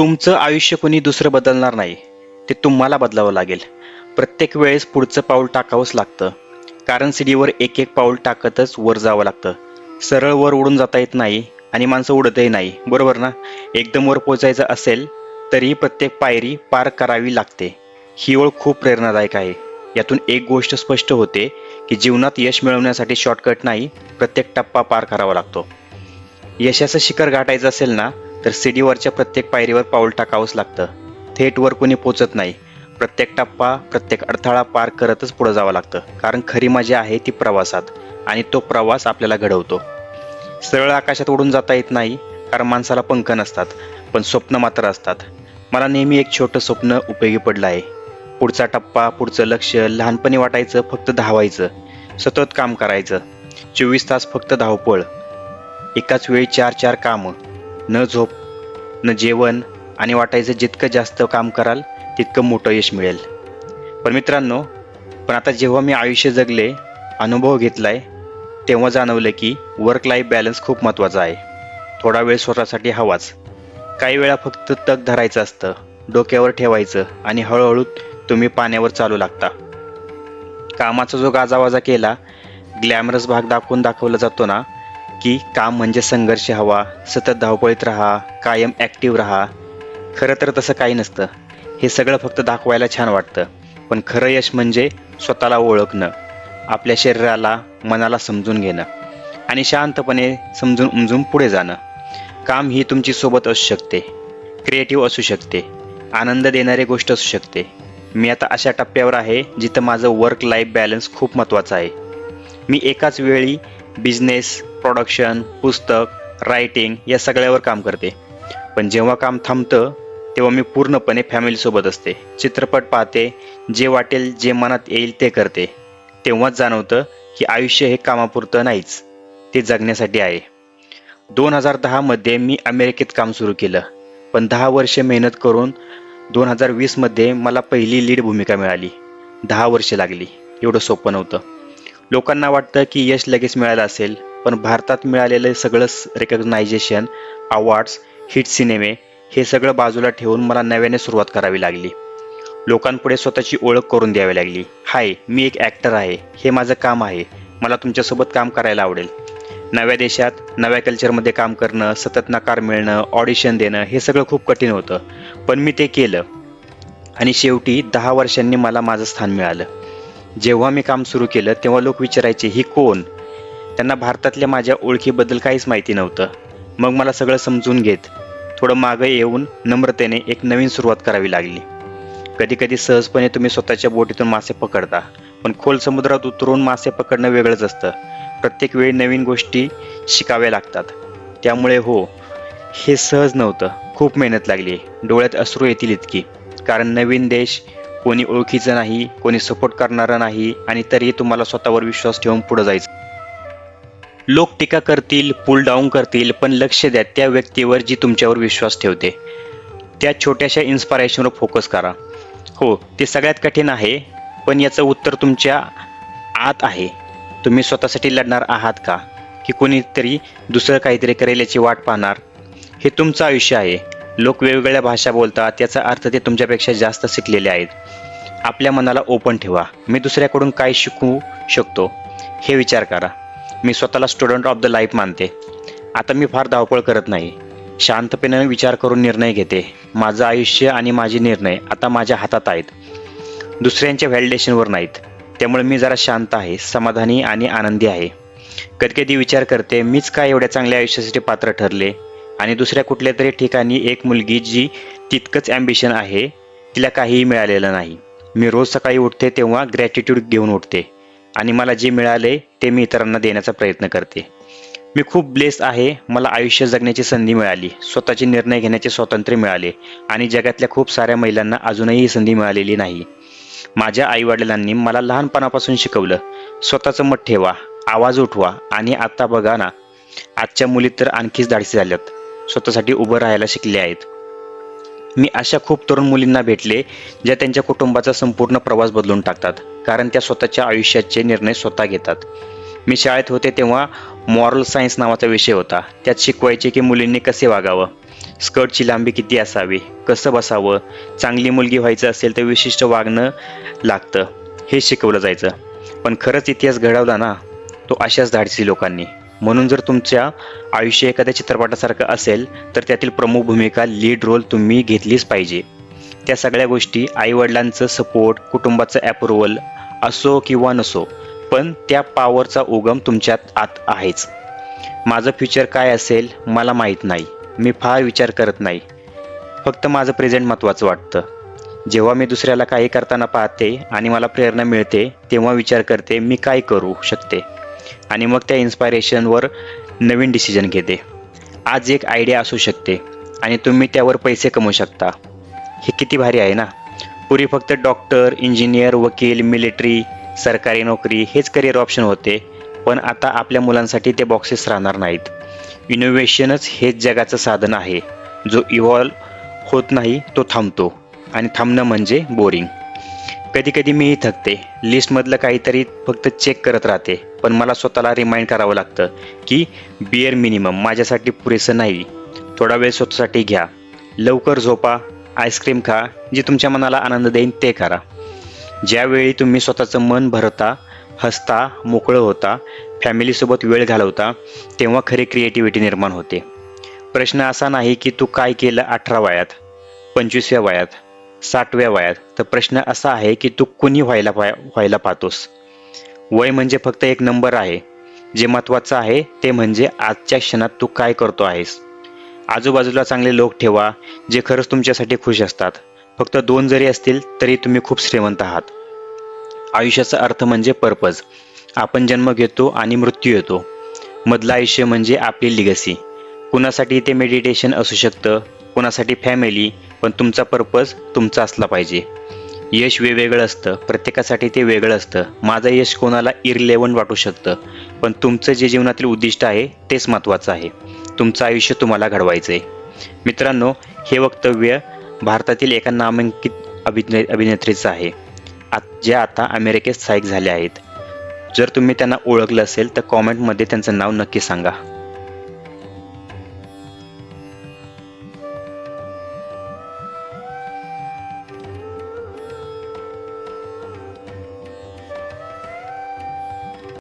तुमचं आयुष्य कोणी दुसरं बदलणार नाही. ते तुम्हाला बदलावं लागेल. प्रत्येक वेळेस पुढचं पाऊल टाकावंच लागतं. कारण सीडीवर एक एक पाऊल टाकतच वर जावं लागतं. सरळ वर उडून जाता येत नाही आणि माणसं उडतही नाही. बरोबर ना? एकदम वर पोचायचं असेल तरीही प्रत्येक पायरी पार करावी लागते. ही ओळ खूप प्रेरणादायक आहे. यातून एक गोष्ट स्पष्ट होते की जीवनात यश मिळवण्यासाठी शॉर्टकट नाही प्रत्येक टप्पा पार करावा लागतो. यशाचं शिखर गाठायचं असेल ना तर सीडीवरच्या प्रत्येक पायरीवर पाऊल टाकावंच लागतं. थेट वर कोणी पोचत नाही. प्रत्येक टप्पा प्रत्येक अडथळा पार करतच पुढे जावं लागतं. कारण खरी मजा आहे ती प्रवासात आणि तो प्रवास आपल्याला घडवतो. सरळ आकाशात उडून जाता येत नाही कारण माणसाला पंख नसतात पण स्वप्न मात्र असतात. मला नेहमी एक छोटं स्वप्न उपयोगी पडलं आहे. पुढचा टप्पा पुढचं लक्ष लहानपणी वाटायचं फक्त धावायचं. सतत काम करायचं. चोवीस तास फक्त धावपळ. एकाच वेळी चार चार कामं. न झोप न जेवण आणि वाटायचं जितकं जास्त काम कराल तितकं मोठं यश मिळेल. पण मित्रांनो पण आता जेव्हा मी आयुष्य जगले अनुभव घेतलाय तेव्हा जाणवलं की वर्क लाईफ बॅलन्स खूप महत्त्वाचा आहे. थोडा वेळ स्वतःसाठी हवाच. काही वेळा फक्त तग धरायचं असतं डोक्यावर ठेवायचं आणि हळूहळू तुम्ही पाण्यावर चालू लागता. कामाचा जो गाजावाजा केला ग्लॅमरस भाग दाखवून दाखवला जातो ना की काम म्हणजे संघर्ष हवा सतत धावपळीत राहा कायम ॲक्टिव्ह राहा. खरं तर तसं काही नसतं. हे सगळं फक्त दाखवायला छान वाटतं. पण खरं यश म्हणजे स्वतःला ओळखणं. आपल्या शरीराला मनाला समजून घेणं. आणि शांतपणे समजून उमजून पुढे जाणं. काम ही तुमची सोबत असू शकते. क्रिएटिव्ह असू शकते. आनंद देणारी गोष्ट असू शकते. मी आता अशा टप्प्यावर आहे जिथं माझं वर्क लाईफ बॅलन्स खूप महत्त्वाचं आहे. मी एकाच वेळी बिझनेस प्रोडक्शन पुस्तक रायटिंग या सगळ्यावर काम करते. पण जेव्हा काम थांबतं तेव्हा मी पूर्णपणे फॅमिलीसोबत असते. चित्रपट पाहते जे वाटेल जे मनात येईल ते करते. तेव्हाच जाणवतं की आयुष्य हे कामापुरतं नाहीच ते जगण्यासाठी आहे. दोन हजार दहामध्ये मी अमेरिकेत काम सुरू केलं. पण दहा वर्षे मेहनत करून दोन हजार वीसमध्ये मला पहिली लीड भूमिका मिळाली. दहा वर्षे लागली. एवढं सोपं नव्हतं. लोकांना वाटतं की यश लगेच मिळालं असेल पण भारतात मिळालेलं सगळं रेकग्नायझेशन अवॉर्ड्स हिट सिनेमे हे सगळं बाजूला ठेवून मला नव्याने सुरुवात करावी लागली. लोकांपुढे स्वतःची ओळख करून द्यावी लागली. हाय मी एक ॲक्टर आहे. हे माझं काम आहे. मला तुमच्यासोबत काम करायला आवडेल. नव्या देशात नव्या कल्चरमध्ये काम करणं सतत नकार मिळणं ऑडिशन देणं हे सगळं खूप कठीण होतं. पण मी ते केलं. आणि शेवटी दहा वर्षांनी मला माझं स्थान मिळालं. जेव्हा मी काम सुरू केलं तेव्हा लोक विचारायचे ही कोण? त्यांना भारतातल्या माझ्या ओळखीबद्दल काहीच माहिती नव्हतं. मग मला सगळं समजून घेत थोडं मागं येऊन नम्रतेने एक नवीन सुरुवात करावी लागली. कधीकधी सहजपणे तुम्ही स्वतःच्या बोटीतून मासे पकडता पण खोल समुद्रात उतरून मासे पकडणं वेगळंच असतं. प्रत्येक वेळी नवीन गोष्टी शिकाव्या लागतात. त्यामुळे हो हे सहज नव्हतं. खूप मेहनत लागली. डोळ्यात अश्रू येतील इतकी. कारण नवीन देश कोणी ओळखीचं नाही कोणी सपोर्ट करणारं नाही आणि तरीही तुम्हाला स्वतःवर विश्वास ठेवून पुढे जायचं. लोक टीका करतील पुल डाऊन करतील पण लक्ष द्या त्या व्यक्तीवर जी तुमच्यावर विश्वास ठेवते. त्या छोट्याशा इन्स्पायरेशनवर फोकस करा. हो ते सगळ्यात कठीण आहे पण याचं उत्तर तुमच्या आत आहे. तुम्ही स्वतःसाठी लढणार आहात का? की कोणीतरी दुसरं काहीतरी करेल याची वाट पाहणार? हे तुमचं आयुष्य आहे. लोक वेगवेगळ्या भाषा बोलतात याचा अर्थ ते तुमच्यापेक्षा जास्त शिकलेले आहेत. आपल्या मनाला ओपन ठेवा. मी दुसऱ्याकडून काय शिकू शकतो हे विचार करा. मी स्वतःला स्टुडंट ऑफ द लाईफ मानते. आता मी फार धावपळ करत नाही. शांतपणे विचार करून निर्णय घेते. माझं आयुष्य आणि माझे निर्णय आता माझ्या हातात आहेत. दुसऱ्यांच्या व्हॅलिडेशनवर नाहीत. त्यामुळे मी जरा शांत आहे समाधानी आणि आनंदी आहे. कधी कधी विचार करते मीच काय एवढ्या चांगल्या आयुष्यासाठी पात्र ठरले? आणि दुसऱ्या कुठल्या तरी ठिकाणी एक मुलगी जी तितकंच ॲम्बिशन आहे तिला काहीही मिळालेलं नाही. मी रोज सकाळी उठते तेव्हा ग्रॅटिट्यूड घेऊन उठते आणि मला जे मिळाले ते मी इतरांना देण्याचा प्रयत्न करते. मी खूप ब्लेस आहे मला आयुष्य जगण्याची संधी मिळाली स्वतःचे निर्णय घेण्याचे स्वातंत्र्य मिळाले आणि जगातल्या खूप साऱ्या महिलांना अजूनही ही संधी मिळालेली नाही. माझ्या आईवडिलांनी मला लहानपणापासून शिकवलं स्वतःचं मत ठेवा आवाज उठवा आणि आत्ता बघा ना आजच्या मुली तर आणखीच धाडसी झाल्यात. स्वतःसाठी उभं राहायला शिकले आहेत. मी अशा खूप तरुण मुलींना भेटले ज्या त्यांच्या कुटुंबाचा संपूर्ण प्रवास बदलून टाकतात कारण त्या स्वतःच्या आयुष्याचे निर्णय स्वतः घेतात. मी शाळेत होते तेव्हा मॉरल सायन्स नावाचा विषय होता. त्यात शिकवायचे की मुलींनी कसे वागावं स्कर्टची लांबी किती असावी कसं बसावं चांगली मुलगी व्हायचं असेल तर विशिष्ट वागणं लागतं हे शिकवलं जायचं. पण खरंच इतिहास घडवला ना तो अशाच धाडसी लोकांनी. म्हणून जर तुमच्या आयुष्य एखाद्या चित्रपटासारखं असेल तर त्यातील प्रमुख भूमिका लीड रोल तुम्ही घेतलीच पाहिजे. त्या सगळ्या गोष्टी आईवडिलांचं सपोर्ट कुटुंबाचं ॲप्रुवल असो किंवा नसो पण त्या पॉवरचा उगम तुमच्यात आत आहेच. माझं फ्युचर काय असेल मला माहीत नाही. मी फार विचार करत नाही. फक्त माझं प्रेझेंट महत्त्वाचं वाटतं. जेव्हा मी दुसऱ्याला काही करताना पाहते आणि मला प्रेरणा मिळते तेव्हा विचार करते मी काय करू शकते? आणि मग त्या इन्स्पायरेशनवर नवीन डिसिजन घेते. आज एक आयडिया असू शकते आणि तुम्ही त्यावर पैसे कमवू शकता. हे किती भारी आहे ना? पूर्वी फक्त डॉक्टर इंजिनियर वकील मिलिटरी सरकारी नोकरी हेच करिअर ऑप्शन होते पण आता आपल्या मुलांसाठी ते बॉक्सेस राहणार नाहीत. इनोव्हेशनच हेच जगाचं साधन आहे. जो इव्हॉल्व होत नाही तो थांबतो. आणि थांबणं म्हणजे बोरिंग कधी कधी मीही थकते. लिस्टमधलं काहीतरी फक्त चेक करत राहते. पण मला स्वतःला रिमाइंड करावं लागतं की बिअर मिनिमम माझ्यासाठी पुरेसं नाही. थोडा वेळ स्वतःसाठी घ्या. लवकर झोपा. आईस्क्रीम खा. जे तुमच्या मनाला आनंद देईन ते करा. ज्यावेळी तुम्ही स्वतःचं मन भरता हसता मोकळं होता फॅमिलीसोबत वेळ घालवता तेव्हा खरी क्रिएटिव्हिटी निर्माण होते. प्रश्न असा नाही की तू काय केलं अठरा वयात पंचवीसव्या वयात साठव्या वयात. तर प्रश्न असा आहे की तू कुणी व्हायला पाय व्हायला पाहतोस? वय म्हणजे फक्त एक नंबर आहे. जे महत्त्वाचं आहे ते म्हणजे आजच्या क्षणात तू काय करतो आहेस? आजूबाजूला चांगले लोक ठेवा जे खरंच तुमच्यासाठी खुश असतात. फक्त दोन जरी असतील तरी तुम्ही खूप श्रीमंत आहात. आयुष्याचा अर्थ म्हणजे पर्पज. आपण जन्म घेतो आणि मृत्यू येतो. मधलं आयुष्य म्हणजे आपली लिगसी कुणासाठी ते मेडिटेशन असू शकतं? कुणासाठी फॅमिली पण तुमचा पर्पज तुमचा असला पाहिजे. यश वेगवेगळं असतं प्रत्येकासाठी ते वेगळं असतं. माझं यश कोणाला इरलेवन वाटू शकतं पण तुमचं जे जीवनातील उद्दिष्ट आहे तेच महत्त्वाचं आहे. तुमचं आयुष्य तुम्हाला घडवायचं आहे मित्रांनो हे वक्तव्य भारतातील एका नामांकित अभिने अभिनेत्रीचं आहे. आत ज्या आता अमेरिकेत स्थायिक झाल्या आहेत. जर तुम्ही त्यांना ओळखलं असेल तर कॉमेंटमध्ये त्यांचं नाव नक्की सांगा.